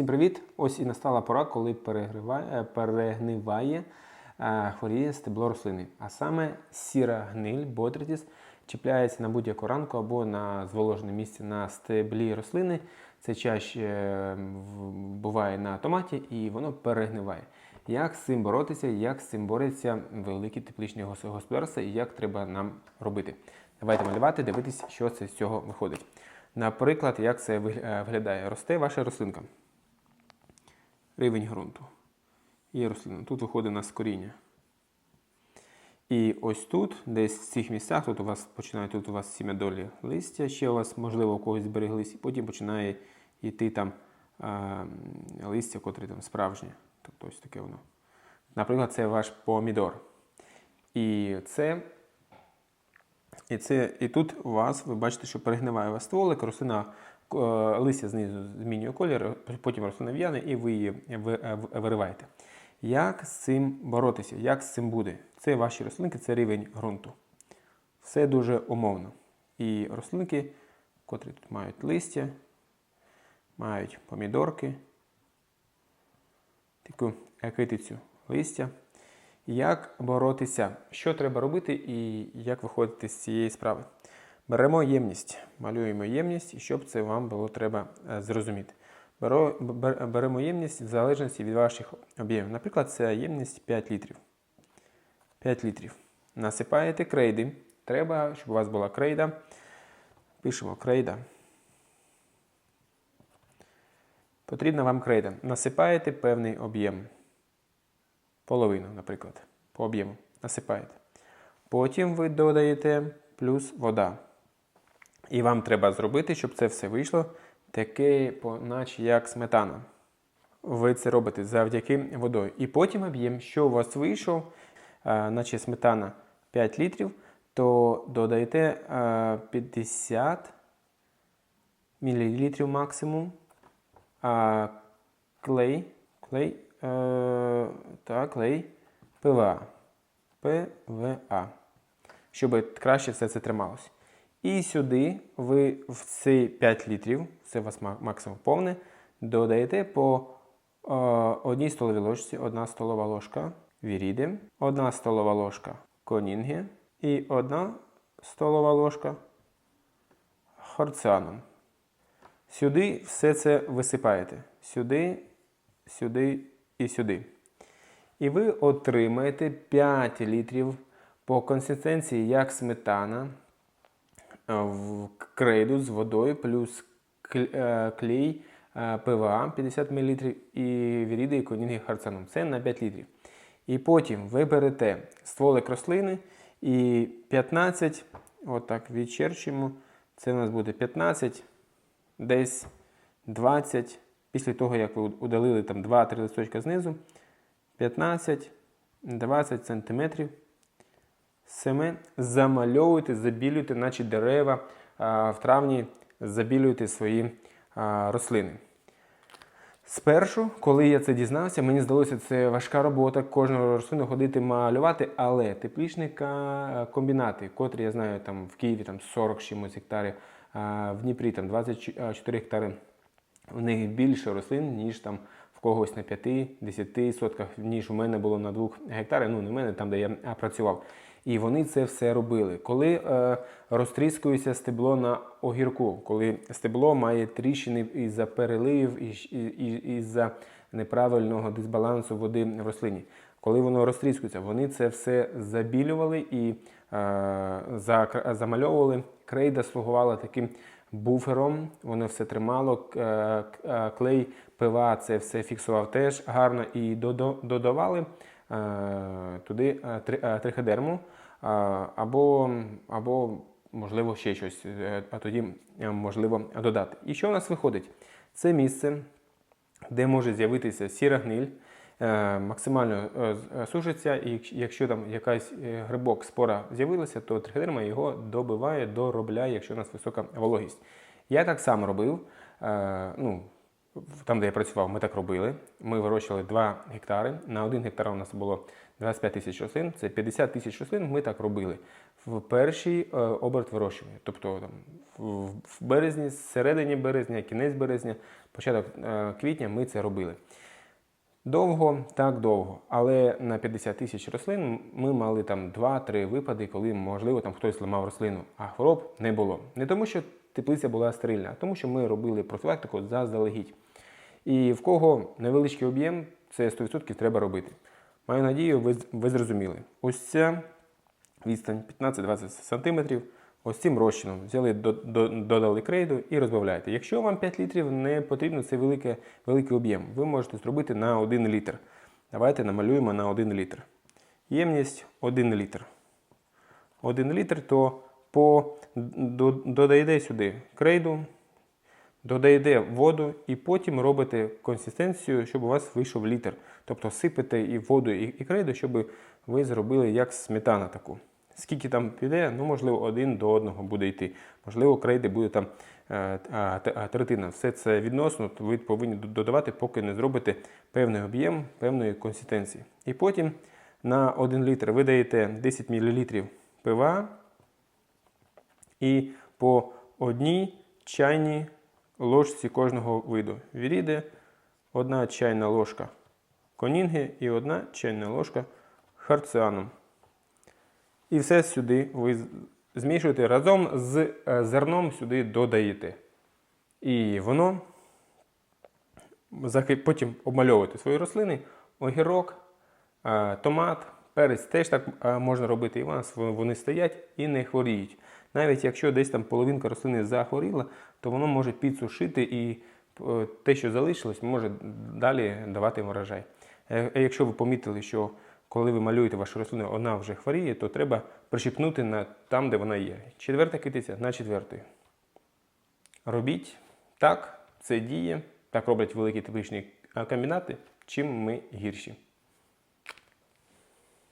Всім привіт! Ось і настала пора, коли е, перегниває, е, хворіє стебло рослини. А саме сіра гниль, ботритіс, чіпляється на будь-яку ранку або на зволожене місце на стеблі рослини. Це чаще е, буває на томаті і воно перегниває. Як з цим боротися, як з цим бореться великі тепличні гос- господарства і як треба нам робити? Давайте малювати, дивитись, що це з цього виходить. Наприклад, як це виглядає? Росте ваша рослинка рівень ґрунту. Є рослина. Тут виходить у нас коріння. І ось тут, десь в цих місцях, тут у вас починає тут у вас сім'ядолі листя, ще у вас, можливо, у когось збереглись, і потім починає йти там а, листя, котре там справжнє. Тобто ось таке воно. Наприклад, це ваш помідор. І це. І, це, і тут у вас, ви бачите, що перегниває у вас стволик, рослина листя знизу змінює колір, потім рослина в'яне і ви її е, вириваєте. Як з цим боротися? Як з цим буде? Це ваші рослинки, це рівень ґрунту. Все дуже умовно. І рослинки, котрі тут мають листя, мають помідорки, таку китицю листя. Як боротися? Що треба робити і як виходити з цієї справи? Беремо ємність, малюємо ємність, і щоб це вам було треба е, зрозуміти. Беремо ємність в залежності від ваших об'ємів. Наприклад, це ємність 5 літрів. 5 літрів. Насипаєте крейди. Треба, щоб у вас була крейда. Пишемо крейда. Потрібна вам крейда. Насипаєте певний об'єм. Половину, наприклад, по об'єму. Насипаєте. Потім ви додаєте плюс вода. І вам треба зробити, щоб це все вийшло таке, наче як сметана. Ви це робите завдяки водою. І потім об'єм, що у вас вийшов, а, наче сметана 5 літрів, то додаєте 50 мл максимум. Клей, клей, е, так, клей ПВА. ПВА. Щоб краще все це трималося. І сюди ви в ці 5 літрів, це у вас максимум повне, додаєте по е, одній столовій ложці, одна столова ложка віріди, одна столова ложка конінги і одна столова ложка хорціаном. Сюди все це висипаєте. Сюди, сюди і сюди. І ви отримаєте 5 літрів по консистенції як сметана крейду з водою плюс е, клей е, ПВА 50 мл і віріди і конінги харцаном. Це на 5 літрів. І потім ви берете стволик рослини і 15, отак відчерчуємо. Це у нас буде 15, десь 20. Після того, як ви удалили там 2-3 листочка знизу, 15-20 сантиметрів Семе замальовуйте, забілюйте, наче дерева в травні забілюйте свої рослини. Спершу, коли я це дізнався, мені здалося, це важка робота, кожну рослину ходити малювати, але теплічні комбінати, котрі я знаю там в Києві там 40 чимось гектарів, в Дніпрі там 24 гектари, у них більше рослин, ніж там в когось на 5-10 сотках, ніж у мене було на 2 гектарах, ну не в мене, там, де я працював. І вони це все робили. Коли е, розтріскується стебло на огірку, коли стебло має тріщини із-за переливів і, із-за неправильного дисбалансу води в рослині. Коли воно розтріскується, вони це все забілювали і е, замальовували. Крейда слугувала таким буфером, воно все тримало. е, е, Клей ПВА це все фіксував теж гарно і додавали е, туди три- триходерму або, або, можливо, ще щось, е, а тоді е, можливо додати. І що в нас виходить? Це місце, де може з'явитися сіра гниль, е, максимально сушиться, і якщо- там якась грибок, спора з'явилася, то триходерма його добиває, доробляє, якщо у нас висока вологість. Я так само робив. Ну, там, де я працював, ми так робили. Ми вирощували 2 гектари. На 1 гектар у нас було 25 тисяч рослин. Це 50 тисяч рослин. Ми так робили. в перший е, оберт вирощування. Тобто там, в, березні, середині березня, кінець березня, початок е, квітня ми це робили. Довго, так довго. Але на 50 тисяч рослин ми мали там 2-3 випади, коли, можливо, там хтось зламав рослину, а хвороб не було. Не тому, що теплиця була стерильна, тому, що ми робили профілактику заздалегідь. І в кого невеличкий об'єм, це 100% треба робити. Маю надію, ви, ви зрозуміли. Ось ця відстань 15-20 см. Ось цим розчином взяли, до- до- додали крейду і розбавляєте. Якщо вам 5 літрів не потрібно, це велике, великий об'єм. Ви можете зробити на 1 літр. Давайте намалюємо на 1 літр. Ємність 1 літр. 1 літр, то по, до, додаєте сюди крейду, додаєте воду і потім робите консистенцію, щоб у вас вийшов літр. Тобто сипете і воду, і, і крейду, щоб ви зробили як сметана таку. Скільки там піде, ну можливо, один до одного буде йти. Можливо, крейди буде там е, третина. Все це відносно, то ви повинні додавати, поки не зробите певний об'єм певної консистенції. І потім на 1 літр ви даєте 10 мл пива і по одній чайній ложці кожного виду. Віріди, одна чайна ложка конінги і одна чайна ложка харціану. І все сюди ви змішуєте разом з е, зерном сюди додаєте. І воно потім обмальовуєте свої рослини, огірок, е, томат, перець теж так е, можна робити. І вони стоять і не хворіють. Навіть якщо десь там половинка рослини захворіла, то воно може підсушити і е, те, що залишилось, може далі давати врожай. Е, е, Якщо ви помітили, що коли ви малюєте вашу рослину, вона вже хворіє, то треба прищепнути на там, де вона є. Четверта китиця на четвертої. Робіть так, це діє. Так роблять великі тепличні комбінати. Чим ми гірші.